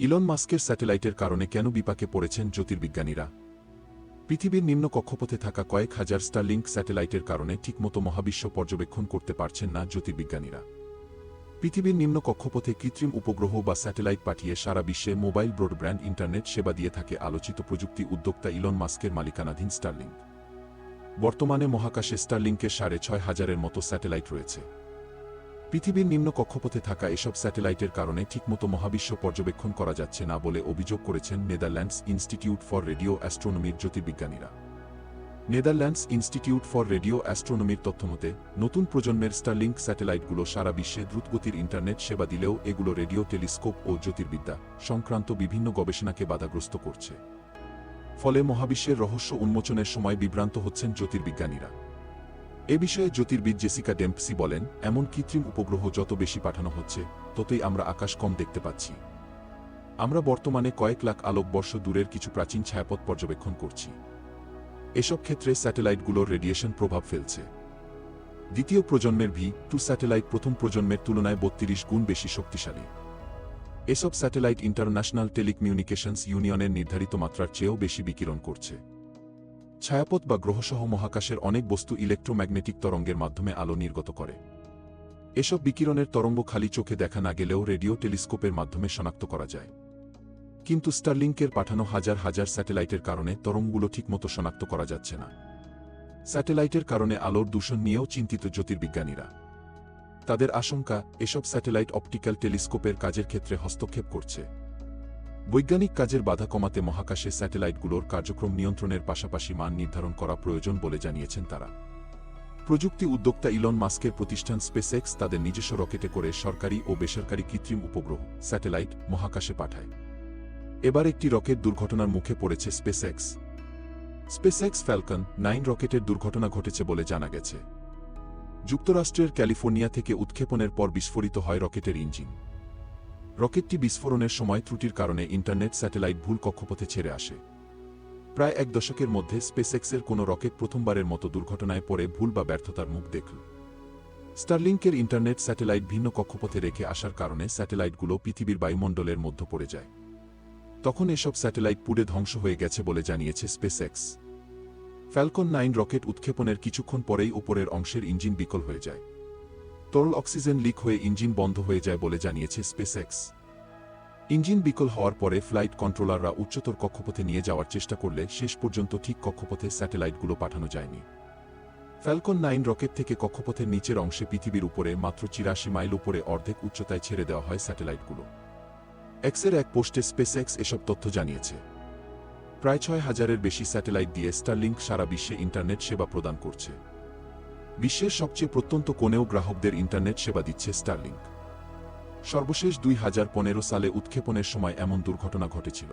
Elon মাস্কের স্যাটেলাইটের কারণে কেন বিপাকে পড়েছেন জ্যোতির্বিজ্ঞানীরা? পৃথিবীর নিম্ন কক্ষপথে থাকা কয়েক হাজার স্টারলিংক স্যাটেলাইটের কারণে ঠিকমতো মহাবিশ্ব পর্যবেক্ষণ করতে পারছেন না জ্যোতির্বিজ্ঞানীরা। পৃথিবীর নিম্ন কক্ষপথে কৃত্রিম উপগ্রহ বা স্যাটেলাইট পাঠিয়ে সারা বিশ্বে মোবাইল ব্রডব্যান্ড ইন্টারনেট সেবা দিয়ে থাকে আলোচিত প্রযুক্তি উদ্যোক্তা ইলন মাস্কের মালিকানাধীন স্টারলিংক। বর্তমানে মহাকাশে স্টারলিংকের সাড়ে ছয় হাজারের মতো স্যাটেলাইট রয়েছে। পৃথিবীর নিম্ন কক্ষপথে থাকা এসব স্যাটেলাইটের কারণে ঠিকমতো মহাবিশ্ব পর্যবেক্ষণ করা যাচ্ছে না বলে অভিযোগ করেছেন নেদারল্যান্ডস ইনস্টিটিউট ফর রেডিও অ্যাস্ট্রোনমির জ্যোতির্বিজ্ঞানীরা। নেদারল্যান্ডস ইনস্টিটিউট ফর রেডিও অ্যাস্ট্রোনমির তথ্যমতে, নতুন প্রজন্মের স্টারলিংক স্যাটেলাইটগুলো সারা বিশ্বে দ্রুতগতির ইন্টারনেট সেবা দিলেও এগুলো রেডিও, টেলিস্কোপ ও জ্যোতির্বিদ্যা সংক্রান্ত বিভিন্ন গবেষণাকে বাধাগ্রস্ত করছে। ফলে মহাবিশ্বের রহস্য উন্মোচনের সময় বিভ্রান্ত হচ্ছেন জ্যোতির্বিজ্ঞানীরা। এ বিষয়ে জ্যোতির্বিদ জেসিকা ডেম্পসি বলেন, এমন কৃত্রিম উপগ্রহ যত বেশি পাঠানো হচ্ছে, ততই আমরা আকাশ কম দেখতে পাচ্ছি। আমরা বর্তমানে কয়েক লাখ আলোকবর্ষ দূরের কিছু প্রাচীন ছায়াপথ পর্যবেক্ষণ করছি। এসব ক্ষেত্রে স্যাটেলাইটগুলোর রেডিয়েশন প্রভাব ফেলছে। দ্বিতীয় প্রজন্মের ভি টু স্যাটেলাইট প্রথম প্রজন্মের তুলনায় বত্রিশ গুণ বেশি শক্তিশালী। এসব স্যাটেলাইট ইন্টারন্যাশনাল টেলিকমিউনিকেশনস ইউনিয়নের নির্ধারিত মাত্রার চেয়েও বেশি বিকিরণ করছে। ছায়াপথ বা গ্রহসহ মহাকাশের অনেক বস্তু ইলেকট্রোম্যাগনেটিক তরঙ্গের মাধ্যমে আলো নির্গত করে। এসব বিকিরণের তরঙ্গ খালি চোখে দেখা না গেলেও রেডিও টেলিস্কোপের মাধ্যমে শনাক্ত করা যায়। কিন্তু স্টারলিংকের পাঠানো হাজার হাজার স্যাটেলাইটের কারণে তরঙ্গগুলো ঠিকমতো শনাক্ত করা যাচ্ছে না। স্যাটেলাইটের কারণে আলোর দূষণ নিয়েও চিন্তিত জ্যোতির্বিজ্ঞানীরা। তাদের আশঙ্কা, এসব স্যাটেলাইট অপটিক্যাল টেলিস্কোপের কাজের ক্ষেত্রে হস্তক্ষেপ করছে। বৈজ্ঞানিক কাজের বাধা কমাতে মহাকাশে স্যাটেলাইটগুলোর কার্যক্রম নিয়ন্ত্রণের পাশাপাশি মান নির্ধারণ করা প্রয়োজন বলে জানিয়েছেন তারা। প্রযুক্তি উদ্যোক্তা ইলন মাস্কের প্রতিষ্ঠান স্পেসএক্স তাদের নিজস্ব রকেটে করে সরকারি ও বেসরকারি কৃত্রিম উপগ্রহ, স্যাটেলাইট, মহাকাশে পাঠায়। এবার একটি রকেট দুর্ঘটনার মুখে পড়েছে স্পেসএক্স। স্পেসএক্স ফ্যালকন নাইন রকেটের দুর্ঘটনা ঘটেছে বলে জানা গেছে। যুক্তরাষ্ট্রের ক্যালিফোর্নিয়া থেকে উৎক্ষেপণের পর বিস্ফোরিত হয় রকেটের ইঞ্জিন। রকেটটি বিস্ফোরণের সময় ত্রুটির কারণে ইন্টারনেট স্যাটেলাইট ভুল কক্ষপথে ছেড়ে আসে। প্রায় এক দশকের মধ্যে স্পেসএক্সের কোনো রকেট প্রথমবারের মতো দুর্ঘটনায় পড়ে ভুল বা ব্যর্থতার মুখ দেখল। স্টারলিংকের ইন্টারনেট স্যাটেলাইট ভিন্ন কক্ষপথে রেখে আসার কারণে স্যাটেলাইটগুলো পৃথিবীর বায়ুমণ্ডলের মধ্য পড়ে যায়। তখন এসব স্যাটেলাইট পুড়ে ধ্বংস হয়ে গেছে বলে জানিয়েছে স্পেসএক্স। ফ্যালকন নাইন রকেট উৎক্ষেপণের কিছুক্ষণ পরেই উপরের অংশের ইঞ্জিন বিকল হয়ে যায়। তরল অক্সিজেন লিক হয়ে ইঞ্জিন বন্ধ হয়ে যায় বলে জানিয়েছে স্পেসএক্স। ইঞ্জিন বিকল হওয়ার পরে ফ্লাইট কন্ট্রোলাররা উচ্চতর কক্ষপথে নিয়ে যাওয়ার চেষ্টা করলে শেষ পর্যন্ত ঠিক কক্ষপথে স্যাটেলাইটগুলো পাঠানো যায়নি। ফ্যালকন নাইন রকেট থেকে কক্ষপথের নিচের অংশে পৃথিবীর উপরে মাত্র চিরাশি মাইল উপরে অর্ধেক উচ্চতায় ছেড়ে দেওয়া হয় স্যাটেলাইটগুলো। এক্সের এক পোস্টে স্পেসএক্স এসব তথ্য জানিয়েছে। প্রায় ছয় হাজারের বেশি স্যাটেলাইট দিয়ে স্টারলিংক সারা বিশ্বে ইন্টারনেট সেবা প্রদান করছে। বিশ্বের সবচেয়ে প্রত্যন্ত কোণেও গ্রাহকদের ইন্টারনেট সেবা দিচ্ছে স্টারলিংক সর্বশেষ দুই হাজার পনেরো সালে উৎক্ষেপণের সময় এমন দুর্ঘটনা ঘটেছিল।